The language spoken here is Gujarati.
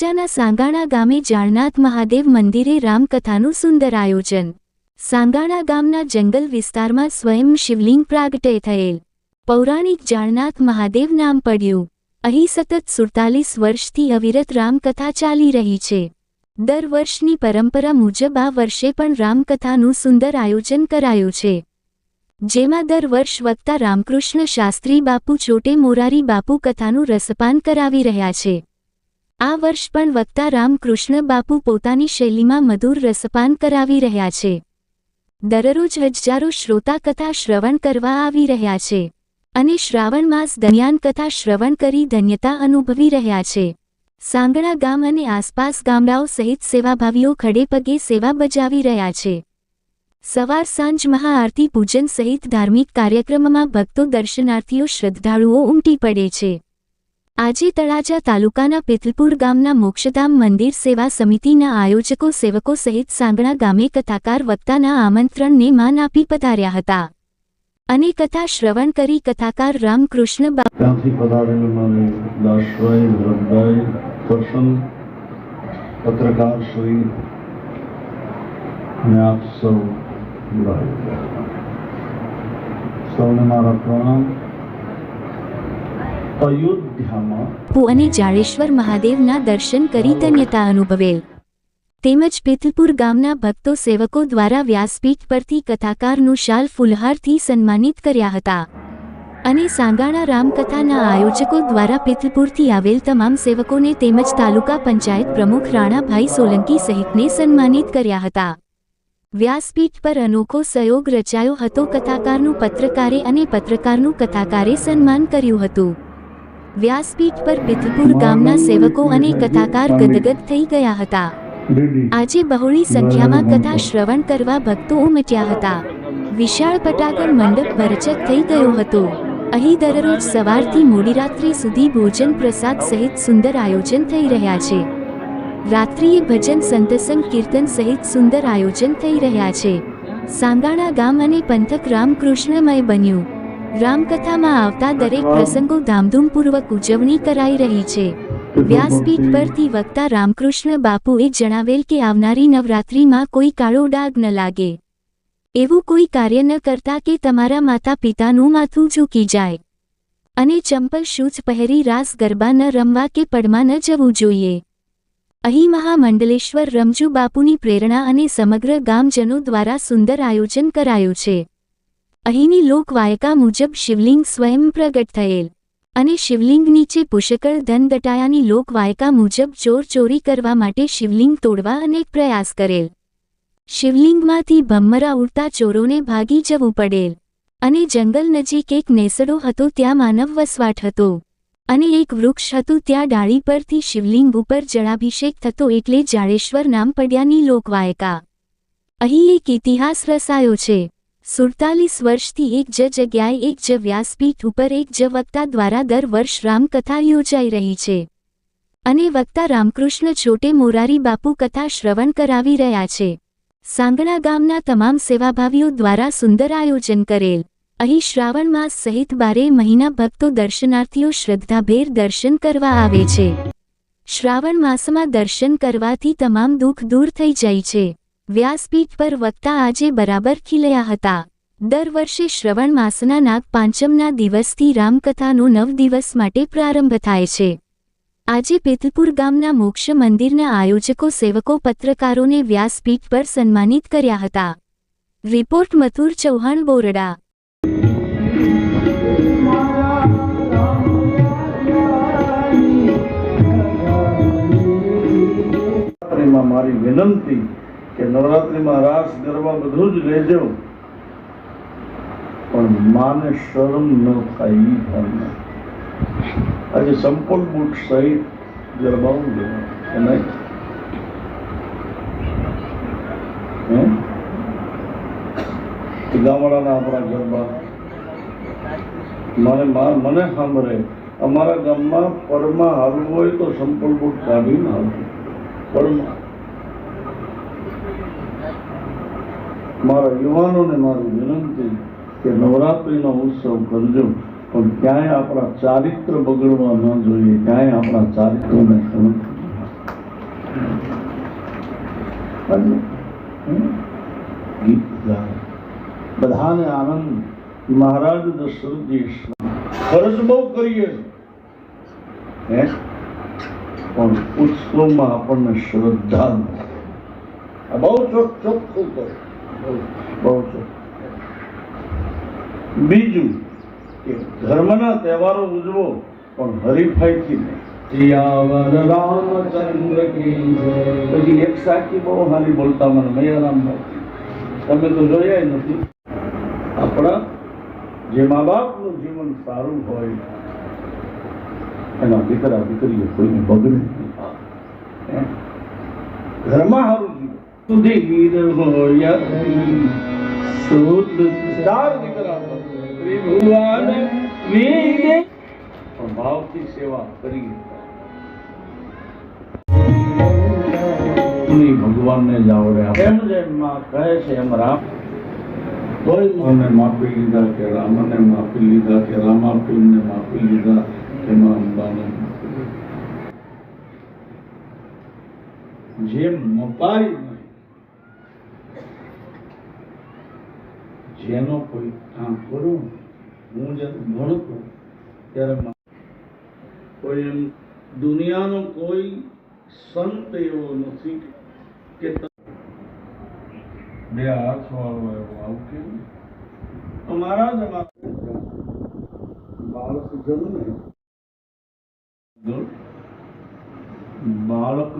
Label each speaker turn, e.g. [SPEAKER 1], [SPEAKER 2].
[SPEAKER 1] તળાજાના સાંગાણા ગામે જાળનાથ મહાદેવ મંદિરે રામકથાનું સુંદર આયોજન. સાંગાણા ગામના જંગલ વિસ્તારમાં સ્વયં શિવલિંગ પ્રાગટે થયેલ. પૌરાણિક જાળનાથ મહાદેવ નામ પડ્યું. અહીં સતત સુડતાલીસ વર્ષથી અવિરત રામકથા ચાલી રહી છે. દર વર્ષની પરંપરા મુજબ આ વર્ષે પણ રામકથાનું સુંદર આયોજન કરાયું છે. જેમાં દર વર્ષ વક્તા રામકૃષ્ણ શાસ્ત્રી બાપુ ચોટે મોરારી બાપુ કથાનું રસપાન કરાવી રહ્યા છે. આ વર્ષ પણ વક્તા રામકૃષ્ણ બાપુ પોતાની શૈલીમાં મધુર રસપાન કરાવી રહ્યા છે. દરરોજ હજારો શ્રોતા કથા શ્રવણ કરવા આવી રહ્યા છે. અને શ્રાવણ માસ દરમિયાન કથા શ્રવણ કરી ધન્યતા અનુભવી રહ્યા છે. સાંગણા ગામ અને આસપાસ ગામડાઓ સહિત સેવાભાવીઓ ખડે પગે સેવા બજાવી રહ્યા છે. સવાર સાંજ મહાઆરતી પૂજન સહિત ધાર્મિક કાર્યક્રમમાં ભક્તો દર્શનાર્થીઓ શ્રદ્ધાળુઓ ઉમટી પડે છે. આજે તળાજા તાલુકાના પિથલપુર ગામના મોક્ષધામ મંદિર સેવા સમિતિના આયોજકો સેવકો સહિત સાંગણા ગામે કથાકાર વક્તાના આમંત્રણને માન આપી પધાર્યા હતા. અને કથા શ્રવણ કરી કથાકાર રામકૃષ્ણ
[SPEAKER 2] પત્રકાર સૌને મારા પ્રણામ. અયોધ્યામાં
[SPEAKER 1] બાપુ અને જાડેશ્વર મહાદેવના દર્શન કરી ધન્યતા અનુભવેલ. તેમજ પિથલપુર ગામના ભક્તો સેવકો દ્વારા વ્યાસપીઠ પરથી કથાકારનું શાલ ફુલહારથી સન્માનિત કર્યા હતા. અને સાંગાણા રામકથાના આયોજકો દ્વારા પિથલપુરથી આવેલ તમામ સેવકોને તેમજ તાલુકા પંચાયત પ્રમુખ રાણાભાઈ સોલંકી સહિતને સન્માનિત કર્યા હતા. વ્યાસપીઠ પર અનોખો સહયોગ રચાયો હતો. કથાકારનું પત્રકારે અને પત્રકારનું કથાકારે સન્માન કર્યું હતું. વ્યાસપીઠ પર પિથપુર ગામના સેવકો અને કથાકાર ગદગદ થઈ ગયા હતા. આજે બહોળી સંખ્યામાં કથા શ્રવણ કરવા ભક્તો ઉમટ્યા હતા. વિશાળ પટાગળ મંડપ ભરચક થઈ ગયો હતો. અહીં દરરોજ સવારથી મોડી રાત્રિ સુધી ભોજન પ્રસાદ સહિત સુંદર આયોજન થઈ રહ્યા છે. રાત્રિએ ભજન, સંતસંગ, કીર્તન સહિત સુંદર આયોજન થઈ રહ્યા છે. સાંગાણા ગામ અને પંથક રામકૃષ્ણમય બન્યું. રામકથામાં આવતા દરેક પ્રસંગો ધામધૂમપૂર્વક ઉજવણી કરાઈ રહી છે. વ્યાસપીઠ પરથી વક્તા રામકૃષ્ણ બાપુએ જણાવેલ કે આવનારી નવરાત્રિમાં કોઈ કાળો ડાઘ ન લાગે. એવું કોઈ કાર્ય ન કરતા કે તમારા માતા પિતાનું માથું ઝૂકી જાય. અને ચંપલ, શૂઝ પહેરી રાસ ગરબા ન રમવા કે પડમાં ન જવું જોઈએ. અહીં મહામંડલેશ્વર રમજુ બાપુની પ્રેરણા અને સમગ્ર ગામજનો દ્વારા સુંદર આયોજન કરાયું છે. અહીંની લોકવાયકા મુજબ શિવલિંગ સ્વયં પ્રગટ થયેલ અને શિવલિંગ નીચે પુષ્કળ ધન દટાયાની લોકવાયકા મુજબ ચોર ચોરી કરવા માટે શિવલિંગ તોડવા અનેક પ્રયાસ કરેલ. શિવલિંગમાંથી ભમ્મરા ઉડતા ચોરોને ભાગી જવું પડેલ અને જંગલ નજીક એક નેસડો હતો ત્યાં માનવ વસવાટ હતો અને એક વૃક્ષ હતું ત્યાં ડાળી પરથી શિવલિંગ ઉપર જળાભિષેક થતો એટલે જાડેશ્વર નામ પડ્યાની લોકવાયકા. અહીં એક ઇતિહાસ રસાયો છે. સુડતાલીસ વર્ષથી એક જ જગ્યાએ એક જ વ્યાસપીઠ ઉપર એક જ વક્તા દ્વારા દર વર્ષ રામકથા યોજાઈ રહી છે. અને વક્તા રામકૃષ્ણ છોટે મોરારી બાપુ કથા શ્રવણ કરાવી રહ્યા છે. સાંગણા ગામના તમામ સેવાભાવીઓ દ્વારા સુંદર આયોજન કરેલ. અહીં શ્રાવણ માસ સહિત બારે મહિના ભક્તો દર્શનાર્થીઓ શ્રદ્ધાભેર દર્શન કરવા આવે છે. શ્રાવણ માસમાં દર્શન કરવાથી તમામ દુઃખ દૂર થઈ જાય છે. વ્યાસપીઠ પર વક્તા આજે બરાબર ખીલ્યા હતા. દર વર્ષે શ્રવણ માસના નાગ પાંચમના દિવસથી રામકથાનો નવ દિવસ માટે પ્રારંભ થાય છે. આજે પેતલપુર ગામના મોક્ષ મંદિરના આયોજકો સેવકો પત્રકારોને વ્યાસપીઠ પર સન્માનિત કર્યા હતા. રિપોર્ટ મથુર ચૌહાણ બોરડા.
[SPEAKER 2] મારી વિનંતી કે નવરાત્રિમાં રાસ ગરબા બધું જ લેજો. પણ માને શરમ ન થાય ભાવના. આજે સંપૂર્ણ બુટ સહિત ગરબાઓ લેવા. નહીં? ગામડાના આપણા ગરબા. મારે મને સાંભળે. અમારા ગામમાં પરમાં હાલવું હોય તો સંપૂર્ણ બુટ કાઢીને હાલવું પરમાં. મારા યુવાનોને મારી વિનંતી કે નવરાત્રિનો ઉત્સવ કરજો, પણ ક્યાંય આપણા ચારિત્ર બગડવા ન જોઈએ, ક્યાંય આપણા ચારિત્રને ગીત ગાય બધાને આનંદ. મહારાજ દશરથજી ખર્ચ બહુ કરીએ પણ ઉત્સવમાં આપણને શ્રદ્ધા બહુ ચોખ્ખું કહે બહુ છે. બીજું કે ધર્મના તહેવારો ઉજવો પણ હરીફાઈથી નહીં. સિયાવર રામચંદ્ર કી પછી એક સાચી બહુ સારી બોલતા મને મૈયારામભાઈ તમે તો જોયા નથી. આપણા જે મા બાપનું જીવન સારું હોય એના દીકરા દીકરીઓ કોઈને બગડે ઘરમાં ગીર હોય શુદ્ધ દીકરા ત્રિભુવન વીર ભાવથી સેવા કરી ભગવાનને જ આવડે એમ જેમ માં કહે છે એમ રામ મને માપી લીધા કે રામને માપી લીધા કે રામાપીરને માપી લીધા કે માં અંબાને માપી લીધા. જેમ મપાય નહીં જેનો કોઈ કામ કરું હું જ્યારે ભણતો ત્યારે કોઈ એમ દુનિયાનો કોઈ સંત એવો નથી કે બે હાથ વાળો એવો આવું કેમ? અમારા જ બાળક જન્મે. બાળક